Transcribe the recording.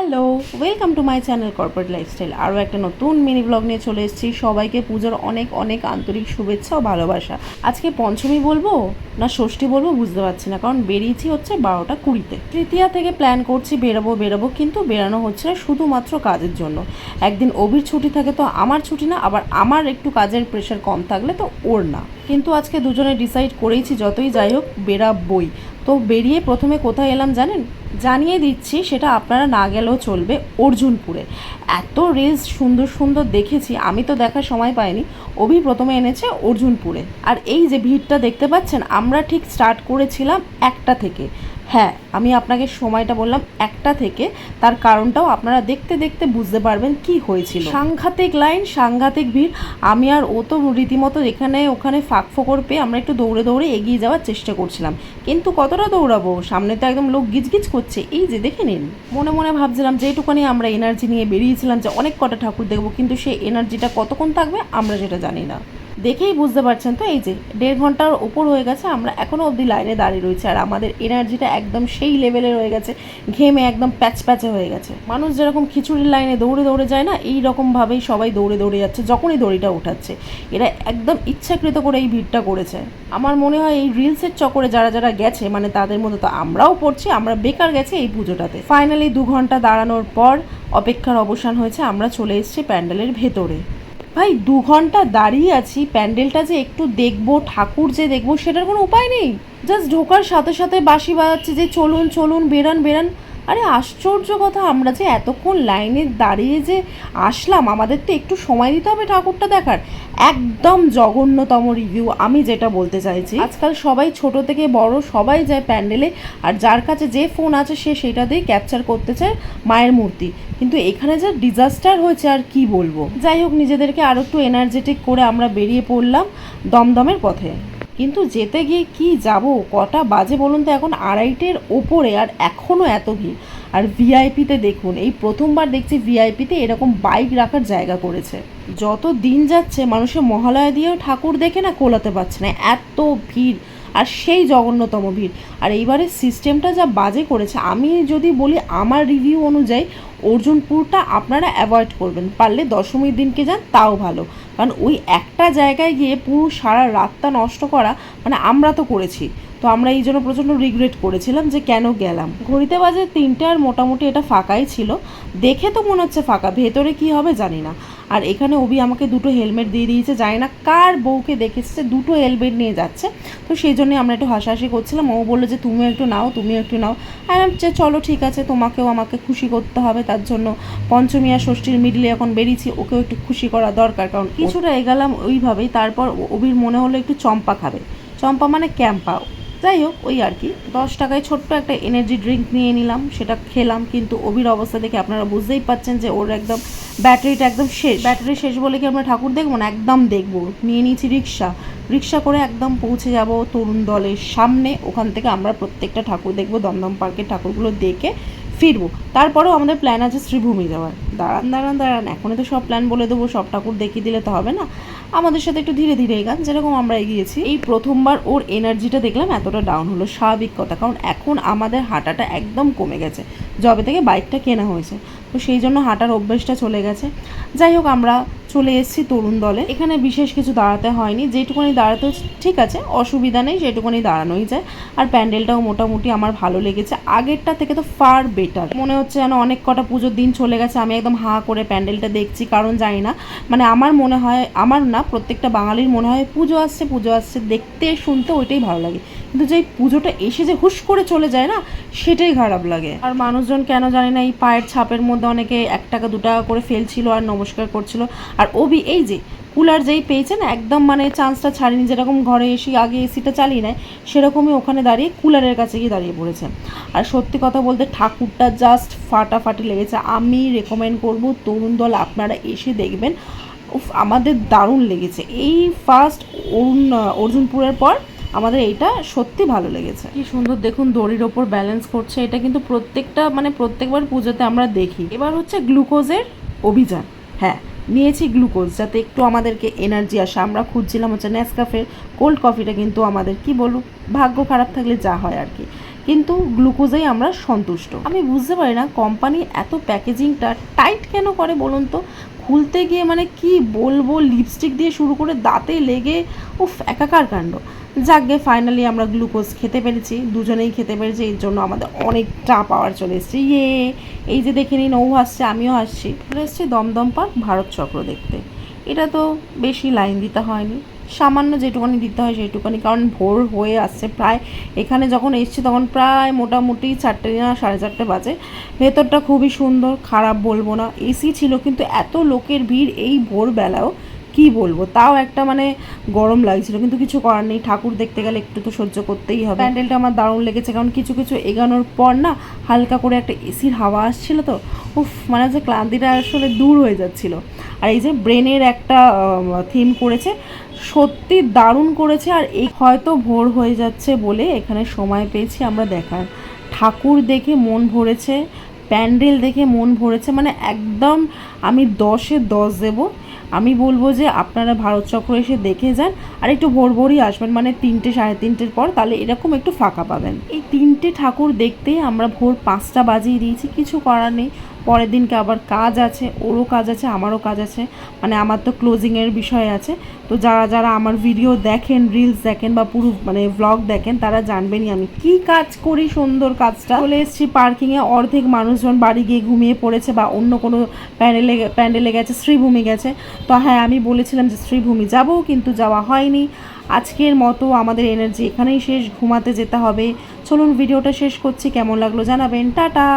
Hello welcome to my channel corporate lifestyle আরও একটা নতুন মিনি ব্লগ নিয়ে চলে এসেছি। সবাইকে পুজোর অনেক অনেক আন্তরিক শুভেচ্ছা ও ভালোবাসা। আজকে পঞ্চমী বলব না ষষ্ঠী বলব বুঝতে পারছি না, কারণ বেরিয়েছি হচ্ছে বারোটা কুড়িতে। তৃতীয়া থেকে প্ল্যান করছি বেরোবো বেরোবো, কিন্তু বেরানো হচ্ছে না শুধুমাত্র কাজের জন্য। একদিন অবির ছুটি থাকে তো আমার ছুটি না, আবার আমার একটু কাজের প্রেশার কম থাকলে তো ওর না। কিন্তু আজকে দুজনে ডিসাইড করেইছি, যতই যাই হোক বেরাবই তো বেরিয়ে প্রথমে কোথায় এলাম জানেন? জানিয়ে দিচ্ছি, সেটা আপনারা না গেলেও চলবে অর্জুনপুরে। এত রিলস সুন্দর সুন্দর দেখেছি, আমি তো দেখার সময় পাইনি। অভি প্রথমে এনেছে অর্জুনপুরে। আর এই যে ভিড়টা দেখতে পাচ্ছেন, আমরা ঠিক স্টার্ট করেছিলাম একটা থেকে। হ্যাঁ আমি আপনাকে সময়টা বললাম একটা থেকে। তার কারণটাও আপনারা দেখতে দেখতে বুঝতে পারবেন কি হয়েছিল। সাংঘাতিক লাইন, সাংঘাতিক ভিড়। আমি আর ও তো রীতিমতো এখানে, ওখানে ফাঁক ফোকর পেয়ে আমরা একটু দৌড়ে দৌড়ে এগিয়ে যাওয়ার চেষ্টা করছিলাম। কিন্তু কতটা দৌড়াবো? সামনে তো একদম লোক গিজগিজ করছে। এই যে দেখে নিন। মনে মনে ভাবছিলাম যেটুকুনি আমরা এনার্জি নিয়ে বেরিয়েছিলাম যে অনেক কটা ঠাকুর দেখব, কিন্তু সেই এনার্জিটা কতক্ষণ থাকবে আমরা সেটা জানি না। দেখেই বুঝতে পারছেন তো? এই যে, দেড় ঘণ্টার ওপর হয়ে গেছে, আমরা এখনও অবধি লাইনে দাঁড়িয়ে রয়েছে। আর আমাদের এনার্জিটা একদম সেই লেভেলে রয়ে গেছে, ঘেমে একদম প্যাচ প্যাচে হয়ে গেছে। মানুষ যেরকম খিচুড়ির লাইনে দৌড়ে দৌড়ে যায় না, এই রকমভাবেই সবাই দৌড়ে দৌড়ে যাচ্ছে, যখনই দড়িটা উঠাচ্ছে। এরা একদম ইচ্ছাকৃত করে এই ভিড়টা করেছে। আমার মনে হয় এই রিলসের চক্করে যারা যারা গেছে মানে তাদের মধ্যে তো আমরাও পড়ছি, আমরা বেকার গেছি এই পুজোটাতে। ফাইনালি দু ঘণ্টা দাঁড়ানোর পর অপেক্ষার অবসান হয়েছে, আমরা চলে এসেছি প্যান্ডেলের ভেতরে। ভাই, দু ঘণ্টা দাঁড়িয়ে আছি, প্যান্ডেলটা যে একটু দেখব, ঠাকুর যে দেখব, সেটার কোনো উপায় নেই। জাস্ট ঢোকার সাথে সাথে বাসি বাজাচ্ছে যে চলুন চলুন, বেরান বেরান। আরে আশ্চর্য কথা, আমরা যে এতক্ষণ লাইনে দাঁড়িয়ে যে আসলাম, আমাদের তো একটু সময় দিতে হবে ঠাকুরটা দেখার। একদম জঘন্যতম রিভিউ আমি যেটা বলতে চাইছি। আজকাল সবাই ছোট থেকে বড়, সবাই যায় প্যান্ডেলে, আর যার কাছে যে ফোন আছে, সে সেটা দিয়ে ক্যাপচার করতে চায় মায়ের মূর্তি। কিন্তু এখানে যা ডিজাস্টার হয়েছে, আর কি বলব? যাই হোক, নিজেদেরকে আরও একটু এনার্জেটিক করে আমরা বেরিয়ে পড়লাম দমদমের পথে। কিন্তু যেতে গিয়ে কি যাব? কটা বাজে বলুন তো এখন? আড়াইটের ওপরে আর এখনও এত ভিড়। আর ভিআইপিতে দেখুন, এই প্রথমবার দেখছি ভিআইপিতে এরকম বাইক রাখার জায়গা করেছে। যত দিন যাচ্ছে, মানুষের মহালয়া দিয়েও ঠাকুর দেখে না কোলাতে পারছে না। এত ভিড়। আর সেই জঘন্যতম ভিড়। আর এইবারের সিস্টেমটা যা বাজে করেছে, আমি যদি বলি আমার রিভিউ অনুযায়ী অর্জুনপুরটা আপনারা অ্যাভয়েড করবেন। পারলে দশমীর দিনকে যান, তাও ভালো। কারণ ওই একটা জায়গায় গিয়ে পুরো সারা রাতটা নষ্ট করা মানে আমরা তো করেছি। তো আমরা এই জন্য প্রচণ্ড রিগ্রেট করেছিলাম যে কেন গেলাম। ঘড়িতে বাজে তিনটে আর মোটামুটি এটা ফাঁকাই ছিল। দেখে তো মনে হচ্ছে ফাঁকা, ভেতরে কি হবে জানি না। আর এখানে অভি আমাকে দুটো হেলমেট দিয়ে দিয়েছে, জানি না কার বউকে দেখেছে দুটো হেলমেট নিয়ে যাচ্ছে। তো সেই জন্য আমরা একটু হাসাহাসি করছিলাম, ও বলল যে তুমিও একটু নাও, তুমিও একটু নাও। আর যে চলো ঠিক আছে, তোমাকেও আমাকে খুশি করতে হবে, তার জন্য পঞ্চমী আর ষষ্ঠীর মিডলে এখন বেরিয়েছি, ওকেও একটু খুশি করা দরকার। কারণ কিছুটা এগালাম ওইভাবেই, তারপর অভির মনে হলো একটু চম্পা খাবে। চম্পা মানে ক্যাম্পা। যাই হোক, ওই আর কি। দশ টাকায় ছোট্ট একটা এনার্জি ড্রিঙ্ক নিয়ে নিলাম, সেটা খেলাম, কিন্তু অভির অবস্থা দেখে আপনারা বুঝতেই পাচ্ছেন যে ওর একদম ব্যাটারিটা একদম শেষ। ব্যাটারি শেষ বলে কি আমরা ঠাকুর দেখব না? একদম দেখব। নিয়ে নিয়েছি রিক্সা। রিক্সা করে একদম পৌঁছে যাব তরুণ দলের সামনে। ওখান থেকে আমরা প্রত্যেকটা ঠাকুর দেখব, দমদম পার্কের ঠাকুরগুলো দেখে ফিরবো। তারপরেও আমাদের প্ল্যান আছে শ্রীভূমি যাওয়ার। দাঁড়ান দাঁড়ান দাঁড়ান। এখনই তো সব প্ল্যান বলে দেবো। সব ঠাকুর দেখিয়ে দিলে তো হবে না। আমাদের সাথে একটু ধীরে ধীরে এগান যেরকম আমরা এগিয়েছি। এই প্রথমবার ওর এনার্জিটা দেখলাম, এতটা ডাউন হলো, স্বাভাবিক কথা, কারণ এখন আমাদের হাঁটাটা একদম কমে গেছে, যবে থেকে বাইকটা কেনা হয়েছে। তো সেই জন্য হাঁটার অভ্যেসটা চলে গেছে। যাই হোক, আমরা চলে এসেছি তরুণ দলে। এখানে বিশেষ কিছু দাঁড়াতে হয়নি। যেটুকুনি দাঁড়াতে ঠিক আছে, অসুবিধা নেই, সেটুকুনি দাঁড়ানোই যায়। আর প্যান্ডেলটাও মোটামুটি আমার ভালো লেগেছে। আগেরটা থেকে তো ফার বেটার মনে হচ্ছে যেন অনেক কটা পুজোর দিন চলে গেছে, আমি একদম হাঁ করে প্যান্ডেলটা দেখছি, কারণ জানি না। মানে আমার মনে হয়, আমার না, প্রত্যেকটা বাঙালির মনে হয় পুজো আসছে পুজো আসছে, দেখতে, শুনতে ওইটাই ভালো লাগে। কিন্তু যে পুজোটা এসে যে হুশ করে চলে যায় না, সেটাই খারাপ লাগে। আর মানুষজন কেন জানি না, এই পায়ের ছাপের মধ্যে অনেকে এক টাকা, দু টাকা করে ফেলছিল আর নমস্কার করছিল। আর ওবি এই যে কুলার যেই পেয়েছে না একদম মানে চান্সটা ছাড়িনি যেরকম ঘরে এসে আগে এসিটা চালিয়ে নেয় সেরকমই ওখানে দাঁড়িয়ে কুলারের কাছে গিয়ে দাঁড়িয়ে পড়েছে। আর সত্যি কথা বলতে ঠাকুরটা জাস্ট ফাটাফাটি লেগেছে। আমি রেকমেন্ড করব তরুণ দল আপনারা এসে দেখবেন। উফ আমাদের দারুণ লেগেছে। এই ফার্স্ট অরুণ অর্জুনপুরের পর আমাদের এইটা সত্যি ভালো লেগেছে। কি সুন্দর দেখুন দড়ির ওপর ব্যালেন্স করছে। এটা কিন্তু প্রত্যেকটা মানে প্রত্যেকবার পুজোতে আমরা দেখি। এবার হচ্ছে গ্লুকোজের অভিযান। হ্যাঁ। নিয়েছি গ্লুকোজ যাতে একটু আমাদেরকে এনার্জি আসে। আমরা খুঁজছিলাম হচ্ছে ন্যাসকাফের কোল্ড কফিটা কিন্তু আমাদের, কি বলুক ভাগ্য খারাপ থাকলে যা হয় আর কি। কিন্তু গ্লুকোজেই আমরা সন্তুষ্ট। আমি বুঝতে পারি না কোম্পানি এত প্যাকেজিংটা টাইট কেন করে বলুন তো? খুলতে গিয়ে মানে কি বলব লিপস্টিক দিয়ে শুরু করে দাঁতে লেগে, উফ, একাকার কাণ্ড। যাকগে ফাইনালি আমরা গ্লুকোজ খেতে পেরেছি। দুজনেই খেতে পেরেছি, এর জন্য আমাদের অনেকটা পাওয়ার চলে এসেছে। ইয়ে এই যে দেখে নিন ও হাসছে আমিও হাসছি চলে এসেছি দমদম পার্ক, ভারত চক্র দেখতে। এটা তো বেশি লাইন দিতে হয়নি। সামান্য যেটুকুনি দিতে হয় সেইটুকানি, কারণ ভোর হয়ে আসছে প্রায়। এখানে যখন এসছি তখন প্রায় মোটামুটি চারটে না, সাড়ে চারটে বাজে। ভেতরটা খুবই সুন্দর, খারাপ বলব না। এসি ছিল, কিন্তু এত লোকের ভিড় এই ভোরবেলাও। কি বলব? তাও একটা মানে গরম লাগছিল, কিন্তু কিছু করার নেই। ঠাকুর দেখতে গেলে একটু তো সহ্য করতেই হবে। প্যান্ডেলটা আমার দারুণ লেগেছে, কারণ কিছু কিছু এগানোর পর না হালকা করে একটা এসির হাওয়া আসছিল তো, উফ মানে যে ক্লান্তিটা আসলে দূর হয়ে যাচ্ছিল। আর এই যে ব্রেনের একটা থিম করেছে, সত্যি দারুণ করেছে। আর এই হয়তো ভোর হয়ে যাচ্ছে বলে এখানে সময় পেয়েছি আমরা দেখার। ঠাকুর দেখে মন ভরেছে, প্যান্ডেল দেখে মন ভরেছে মানে একদম আমি দশে দশ দেবো। আমি বলব যে আপনারা ভারত চক্র এসে দেখে যান, আর একটু ভোর ভোরই আসবেন মানে তিনটে, সাড়ে তিনটের পর, তাহলে এরকম একটু ফাঁকা পাবেন। এই তিনটে ঠাকুর দেখতে আমরা ভোর পাঁচটা বাজিয়ে দিয়েছি, কিছু করার নেই। পরের দিনকে আবার কাজ আছে, ওরও কাজ আছে, আমারও কাজ আছে মানে আমার তো ক্লোজিংয়ের বিষয় আছে। তো যারা যারা আমার ভিডিও দেখেন রিলস দেখেন বা পুরো মানে ভ্লগ দেখেন, তারা জানবেনই আমি কি কাজ করি সুন্দর কাজটা। চলে এসেছি পার্কিংয়ে অর্ধেক মানুষজন বাড়ি গিয়ে ঘুমিয়ে পড়েছে বা অন্য কোনো প্যান্ডেলে প্যান্ডেলে গেছে, শ্রীভূমি গেছে। তো হ্যাঁ আমি বলেছিলাম যে শ্রীভূমি যাব, কিন্তু যাওয়া হয়নি। আজকের মতো আমাদের এনার্জি এখানেই শেষ, ঘুমাতে যেতে হবে। চলুন ভিডিওটা শেষ করছি। কেমন লাগল জানাবেন। টাটা!